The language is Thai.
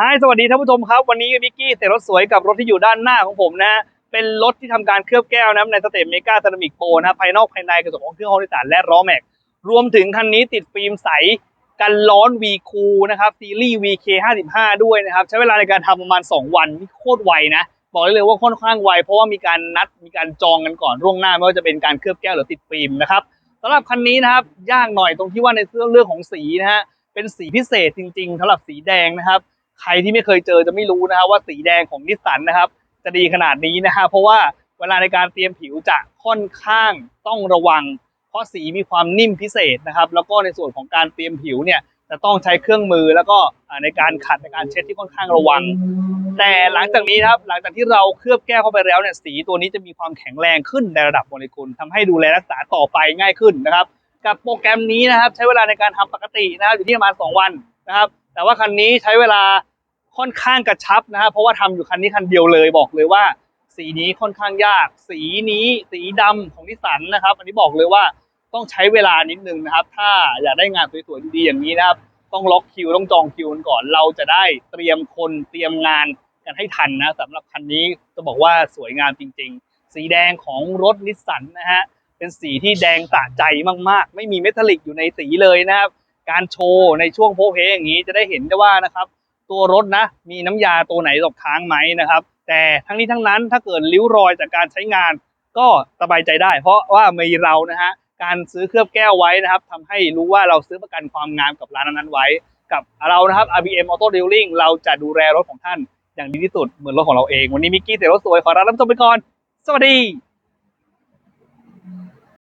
ฮายสวัสดีท่านผู้ชมครับ วันนี้มิกกี้เสร็จรถสวยกับรถที่อยู่ด้านหน้าของผมนะเป็นรถที่ทำการเคลือบแก้วนะในสเตปเมกาเซรามิกโปนะภายนอกภายในกระจกของเครื่องห้องโดยสารและล้อแม็ก รวมถึงคันนี้ติดฟิล์มใสกันร้อน V คูนะครับซีรีส์ VK 55ด้วยนะครับ ใช้เวลาในการทำประมาณ 2 วันนี่โคตรไวนะ บอกได้เลยว่าค่อนข้างไว เพราะว่ามีการนัดมีการจองกันก่อนล่วงหน้า ไม่ว่าจะเป็นการเคลือบแก้วหรือติดฟิล์มนะครับสำหรับคันนี้นะครับยากหน่อยตรงที่ว่าในเรื่องของสีนะฮะเป็นสีพิเศษจริงๆสำหรับสีแดงนะครับ ใครที่ไม่เคยเจอจะไม่รู้นะครับว่าสีแดงของนิสสันนะครับ จะดีขนาดนี้นะฮะเพราะว่าเวลาในการเตรียมผิวจะค่อนข้างต้องระวัง เพราะสีมีความนิ่มพิเศษนะครับ แล้วก็ในส่วนของการเตรียมผิวเนี่ยจะต้องใช้เครื่องมือแล้วก็ในการขัดในการเช็ดที่ค่อนข้างระวัง แต่หลังจากนี้นะครับหลังจากที่เราเคลือบแก้วเข้าไปแล้วเนี่ยสีตัวนี้จะมีความแข็งแรงขึ้นในระดับโมเลกุลทำให้ดูแลรักษาต่อไปง่ายขึ้นนะครับ กับโปรแกรมนี้นะครับใช้เวลาในการทำปกตินะครับอยู่ที่ประมาณ 2 วันนะครับ แต่ว่าคันนี้ใช้เวลาค่อนข้างกระชับนะครับเพราะว่าทำอยู่คันนี้คันเดียวเลยบอกเลยว่า สีนี้ค่อนข้างยาก สีนี้สีดำของนิสสันนะครับ อันนี้บอกเลยว่าต้องใช้เวลานิดนึงนะครับ ถ้าอยากได้งานสวยๆดีๆอย่างนี้นะครับ ต้องล็อกคิวต้องจองคิวกันก่อน เราจะได้เตรียมคนเตรียมงานกันให้ทันนะสำหรับคันนี้จะบอกว่าสวยงามจริง ๆ สีแดงของรถนิสสันนะฮะเป็นสีที่แดงสะใจมากๆ ไม่มีเมทัลลิกอยู่ในสีเลยนะครับ การโชว์ในช่วงโพเพอย่างนี้จะได้เห็นได้ว่านะครับ ตัวรถนะมีน้ำยาตัวไหนตกค้างไหมนะครับ แต่ทั้งนี้ทั้งนั้นถ้าเกิดริ้วรอยจากการใช้งาน ก็สบายใจได้ เพราะว่ามีเรานะฮะการซื้อเคลือบแก้วไว้นะครับทำให้รู้ว่าเราซื้อประกันความงามกับร้านนั้นๆไว้ กับเรานะครับ RBM Auto Dealing เราจะดูแลรถของท่านอย่างดีที่สุดเหมือนรถของเราเอง วันนี้มิกกี้เสร็จรถสวยขอลาท่านผู้ชมไปก่อน สวัสดี